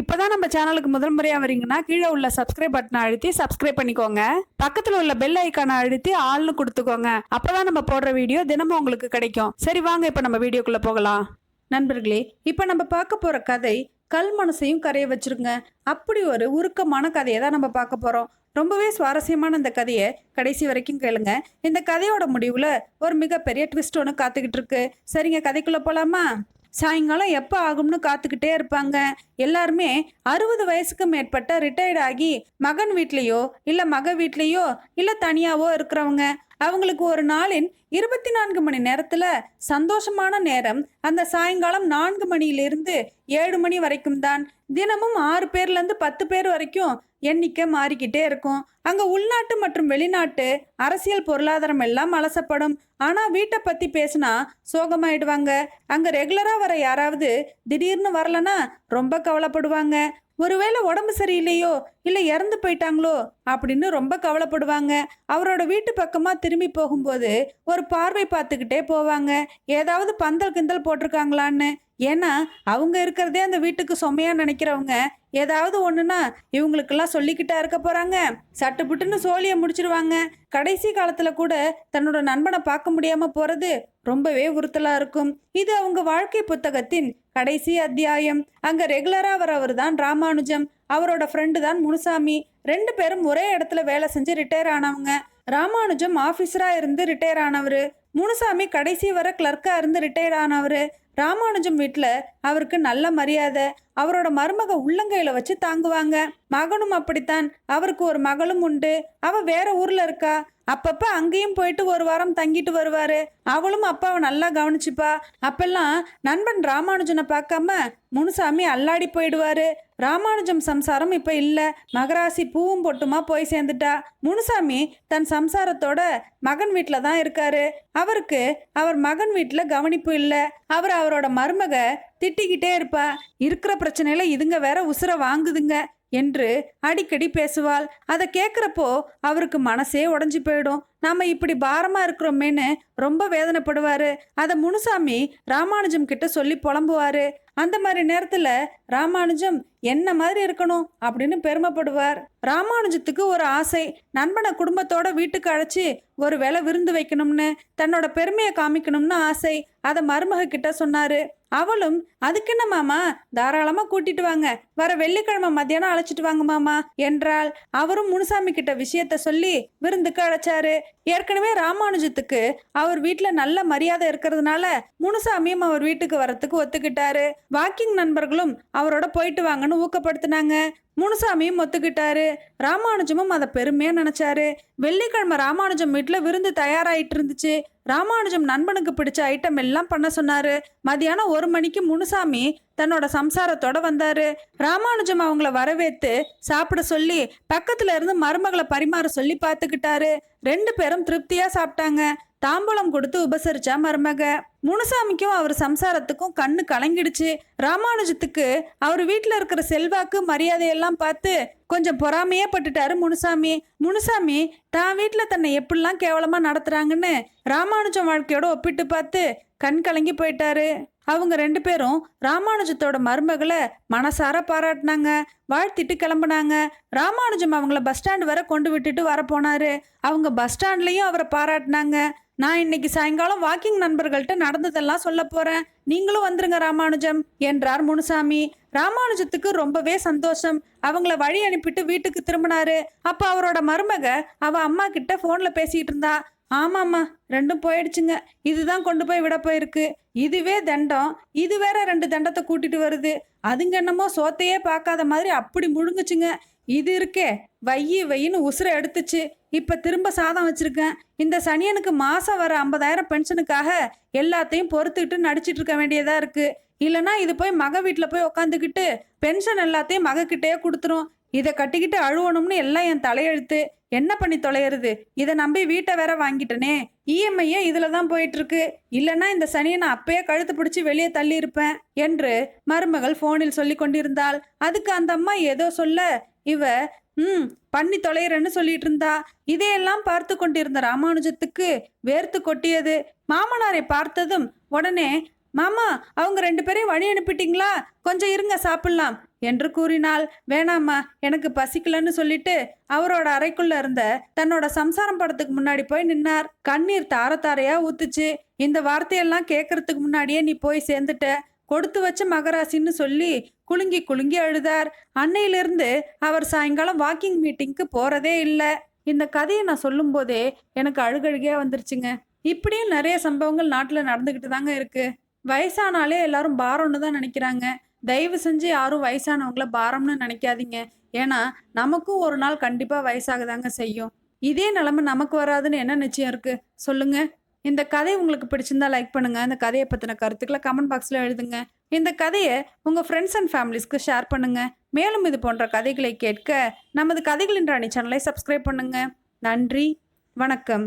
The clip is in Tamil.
இப்போதான் நம்ம சேனலுக்கு முதல் முறையாக வரீங்கன்னா கீழே உள்ள சப்ஸ்கிரைப் பட்டனை அழுத்தி சப்ஸ்கிரைப் பண்ணிக்கோங்க. பக்கத்தில் உள்ள பெல் ஐக்கானை அழுத்தி ஆள்னு கொடுத்துக்கோங்க. அப்போதான் நம்ம போடுற வீடியோ தினமும் உங்களுக்கு கிடைக்கும். சரி வாங்க இப்போ நம்ம வீடியோக்குள்ளே போகலாம். நண்பர்களே இப்போ நம்ம பார்க்க போகிற கதை கல் மனசையும் கரைய வச்சிருங்க. அப்படி ஒரு உருக்கமான கதையை தான் நம்ம பார்க்க போகிறோம் ரொம்பவே சுவாரஸ்யமான இந்த கதையை கடைசி வரைக்கும் கேளுங்க. இந்த கதையோட முடிவில் ஒரு மிகப்பெரிய ட்விஸ்ட் ஒன்று காத்துக்கிட்டு இருக்கு. சரிங்க கதைக்குள்ளே போகலாமா சாயங்காலம் எப்போ ஆகும்னு காத்துக்கிட்டே இருப்பாங்க. எல்லாருமே அறுபது வயசுக்கு மேற்பட்ட ரிட்டையர்ட் ஆகி மகன் வீட்லேயோ இல்லை மக வீட்லேயோ இல்லை தனியாவோ இருக்கிறவங்க. அவங்களுக்கு ஒரு நாளின் இருபத்தி நான்கு மணி நேரத்தில் சந்தோஷமான நேரம். அந்த சாயங்காலம் நான்கு மணியிலிருந்து ஏழு மணி வரைக்கும் தான். தினமும் ஆறு பேர்லேருந்து பத்து பேர் வரைக்கும் எண்ணிக்கை மாறிக்கிட்டே இருக்கும். அங்கே உள்நாட்டு மற்றும் வெளிநாட்டு அரசியல் பொருளாதாரம் எல்லாம் அலசப்படும். ஆனால் வீட்டை பற்றி பேசினா சோகமாயிடுவாங்க. அங்கே ரெகுலராக வர யாராவது திடீர்னு வரலன்னா ரொம்ப கவலைப்படுவாங்க. ஒருவேளை உடம்பு சரியில்லையோ இல்லை இறந்து போயிட்டாங்களோ அப்படின்னு ரொம்ப கவலைப்படுவாங்க. அவரோட வீட்டு பக்கமாக திரும்பி போகும்போது ஒரு பார்வை பார்த்துக்கிட்டே போவாங்க. ஏதாவது பந்தல் கிந்தல் போட்டிருக்காங்களான்னு. ஏன்னா அவங்க இருக்கிறதே அந்த வீட்டுக்கு சுமையாக நினைக்கிறவங்க ஏதாவது ஒண்ணுனா இவங்களுக்கெல்லாம் சொல்லிக்கிட்டா இருக்க போறாங்க. சட்டுப்புட்டுன்னு சோழியை முடிச்சிருவாங்க. கடைசி காலத்துல கூட தன்னோட நண்பனை பார்க்க முடியாம போறது ரொம்பவே உறுத்தலா இருக்கும். இது அவங்க வாழ்க்கை புத்தகத்தின் கடைசி அத்தியாயம். அங்க ரெகுலரா வரவர் தான் ராமானுஜம். அவரோட ஃப்ரெண்டு தான் முனுசாமி. ரெண்டு பேரும் ஒரே இடத்துல வேலை செஞ்சு ரிட்டையர் ஆனவங்க. ராமானுஜம் ஆஃபீஸராக இருந்து ரிட்டையர் ஆனவர். முனுசாமி கடைசி வர கிளர்க்கா இருந்து ரிட்டையர் ஆனவர். ராமானுஜம் வீட்டில் அவருக்கு நல்ல மரியாதை. அவரோட மருமக உள்ளங்கையில் வச்சு தாங்குவாங்க. மகனும் அப்படித்தான். அவருக்கு ஒரு மகளும் உண்டு. அவ வேற ஊர்ல இருக்கா? அப்பப்ப அங்கேயும் போயிட்டு ஒரு வாரம் தங்கிட்டு வருவாரு. அவளும் அப்பாவை நல்லா கவனிச்சுப்பா. அப்பெல்லாம் நண்பன் ராமானுஜனை பார்க்காம முனுசாமி அல்லாடி போயிடுவாரு. ராமானுஜம் சம்சாரம் இப்ப இல்ல. மகராசி பூவும் பொட்டுமா போய் சேர்ந்துட்டா. முனுசாமி தன் சம்சாரத்தோட மகன் வீட்டில தான் இருக்காரு. அவருக்கு அவர் மகன் வீட்டில் கவனிப்பு இல்லை. அவர் அவரோட மருமக திட்டிக்கிட்டே இருப்பா. இருக்கிற பிரச்சனையில இதுங்க வேற உசுர வாங்குதுங்க. என்று அடிக்கடி பேசுவாள். அதை கேட்குறப்போ அவருக்கு மனசே உடஞ்சி போயிடும். நாம் இப்படி பாரமாக இருக்கிறோமேன்னு ரொம்ப வேதனைப்படுவார். அதை முனுசாமி ராமானுஜம் கிட்ட சொல்லி புலம்புவார். அந்த மாதிரி நேரத்தில் ராமானுஜம் என்ன மாதிரி இருக்கணும் அப்படின்னு பெருமைப்படுவார். ராமானுஜத்துக்கு ஒரு ஆசை. நண்பனை குடும்பத்தோட வீட்டுக்கு அழைச்சி ஒரு வேலை விருந்து வைக்கணும்னு தன்னோட பெருமையை காமிக்கணும்னு ஆசை. அதை மருமக கிட்ட சொன்னார். அவளும் அதுக்கு என்ன மாமா? தாராளமா கூட்டிட்டு வாங்க. வர வெள்ளிக்கிழமை மத்தியானம் அழைச்சிட்டு வாங்க மாமா என்றாள். அவரும் முனுசாமி கிட்ட விஷயத்த சொல்லி விருந்துக்கு அழைச்சாரு. ஏற்கனவே ராமானுஜத்துக்கு அவர் வீட்டில் நல்ல மரியாதை இருக்கிறதுனால முனுசாமியும் அவர் வீட்டுக்கு வரத்துக்கு ஒத்துக்கிட்டாரு. வாக்கிங் நண்பர்களும் அவரோட போயிட்டு வாங்கன்னு ஊக்கப்படுத்தினாங்க. முனுசாமியும் ஒத்துக்கிட்டாரு. ராமானுஜமும் அதை பெருமையாக நினச்சாரு. வெள்ளிக்கிழமை ராமானுஜம் வீட்டில் விருந்து தயாராகிட்டு இருந்துச்சு ராமானுஜம் நண்பனுக்கு பிடிச்ச ஐட்டம் எல்லாம் பண்ண சொன்னாரு. மதியானம் ஒரு மணிக்கு முனுசாமி தன்னோட சம்சாரத்தோட வந்தாரு. ராமானுஜம் அவங்கள வரவேத்து சாப்பிட சொல்லி பக்கத்துல இருந்து மருமகளை பரிமாற சொல்லி பார்த்துக்கிட்டாரு. ரெண்டு பேரும் திருப்தியா சாப்பிட்டாங்க. தாம்பூலம் கொடுத்து உபசரிச்சா மருமக. முனுசாமிக்கும் அவர் சம்சாரத்துக்கும் கண்ணு கலங்கிடுச்சு. ராமானுஜத்துக்கு அவர் வீட்டில் இருக்கிற செல்வாக்கு மரியாதையெல்லாம் பார்த்து கொஞ்சம் பொறாமையே பட்டுட்டாரு முனுசாமி. முனுசாமி தான் வீட்டில் தன்னை எப்படிலாம் கேவலமாக நடத்துறாங்கன்னு ராமானுஜம் வாழ்க்கையோட ஒப்பிட்டு பார்த்து கண் கலங்கி போயிட்டாரு. அவங்க ரெண்டு பேரும் ராமானுஜத்தோட மருமகளை மனசார பாராட்டினாங்க. வாழ்த்திட்டு கிளம்புனாங்க. ராமானுஜம் அவங்கள பஸ் ஸ்டாண்டு வரை கொண்டு விட்டுட்டு வர போனாரு அவங்க பஸ் ஸ்டாண்ட்லேயும் அவரை பாராட்டினாங்க. நான் இன்னைக்கு சாயங்காலம் வாக்கிங் நண்பர்கள்ட்ட நடந்ததெல்லாம் சொல்ல போறேன். நீங்களும் வந்துருங்க ராமானுஜம் என்றார் முனுசாமி. ராமானுஜத்துக்கு ரொம்பவே சந்தோஷம். அவங்கள வழி அனுப்பிட்டு வீட்டுக்கு திரும்பினாரு. அப்ப அவரோட மருமக அவ அம்மா கிட்ட போன்ல பேசிட்டு இருந்தா. ஆமாம்மா ரெண்டும் போயிடுச்சுங்க. இதுதான் கொண்டு போய் விட போயிருக்கு. இதுவே தண்டம். இது வேற ரெண்டு தண்டத்தை கூட்டிட்டு வருது. அதுங்க என்னமோ சோத்தையே பார்க்காத மாதிரி அப்படி முழுங்குச்சுங்க. இது இருக்கே வையி வையின்னு உசுரை எடுத்துச்சு. இப்ப திரும்ப சாதம் வச்சிருக்கேன். இந்த சனியனுக்கு மாசம் வர ஐம்பதாயிரம் பென்ஷனுக்காக எல்லாத்தையும் பொறுத்துக்கிட்டு நடிச்சிட்டு இருக்க வேண்டியதா இருக்கு. இல்லனா இது போய் மக வீட்டில் போய் உக்காந்துக்கிட்டு பென்ஷன் எல்லாத்தையும் மகக்கிட்டே கொடுத்துரும். இதை கட்டிக்கிட்டு அழுவணும்னு எல்லாம் என் தலையெழுத்து. என்ன பண்ணி தொலையிறது? இதை நம்பி வீட்டை வேற வாங்கிட்டனே. இஎம்ஐயே இதில் தான் போயிட்டு இருக்கு இல்லைன்னா இந்த சனியை நான் அப்பயே கழுத்து பிடிச்சி வெளியே தள்ளி இருப்பேன் என்று மருமகள் ஃபோனில் சொல்லி கொண்டிருந்தாள். அதுக்கு அந்த அம்மா ஏதோ சொல்ல இவ ம் பண்ணி தொலைகிறேன்னு சொல்லிட்டு இருந்தா. இதையெல்லாம் பார்த்து கொண்டிருந்த ராமானுஜத்துக்கு வேர்த்து கொட்டியது. மாமனாரை பார்த்ததும் உடனே மாமா அவங்க ரெண்டு பேரையும் வழி அனுப்பிட்டீங்களா? கொஞ்சம் இருங்க சாப்பிடலாம். என்று கூறினாள் வேணாம்மா எனக்கு பசிக்கலன்னு சொல்லிட்டு அவரோட அறைக்குள்ள இருந்த தன்னோட சம்சாரம் படத்துக்கு முன்னாடி போய் நின்னார். கண்ணீர் தார தாரையா ஊத்துச்சு. இந்த வார்த்தையெல்லாம் கேட்கறதுக்கு முன்னாடியே நீ போய் சேர்ந்துட்ட. கொடுத்து வச்ச மகராசின்னு சொல்லி குலுங்கி குலுங்கி அழுதார். அன்னையிலிருந்து அவர் சாயங்காலம் வாக்கிங் மீட்டிங்க்கு போறதே இல்லை. இந்த கதையை நான் சொல்லும்போதே எனக்கு அழுகழுகையா வந்துருச்சுங்க. இப்படியும் நிறைய சம்பவங்கள் நாட்டில் நடந்துக்கிட்டு தாங்க இருக்கு. வயசானாலே எல்லாரும் பாரம்னு தான் நினைக்கிறாங்க. தயவு செஞ்சு யாரும் வயசானவங்கள பாரம்னு நினைக்காதீங்க. ஏன்னா நமக்கும் ஒரு நாள் கண்டிப்பாக வயசாகதாங்க செய்யும். இதே நிலமை நமக்கு வராதுன்னு என்ன நிச்சயம் இருக்கு? சொல்லுங்க. இந்த கதை உங்களுக்கு பிடிச்சிருந்தா லைக் பண்ணுங்க. இந்த கதையை பற்றின கருத்துக்களை கமெண்ட் பாக்ஸில் எழுதுங்க. இந்த கதையை உங்கள் ஃப்ரெண்ட்ஸ் அண்ட் ஃபேமிலிஸ்க்கு ஷேர் பண்ணுங்க. மேலும் இது போன்ற கதைகளை கேட்க நமது கதைகளின் ராணி சேனலை சப்ஸ்கிரைப் பண்ணுங்க. நன்றி. வணக்கம்.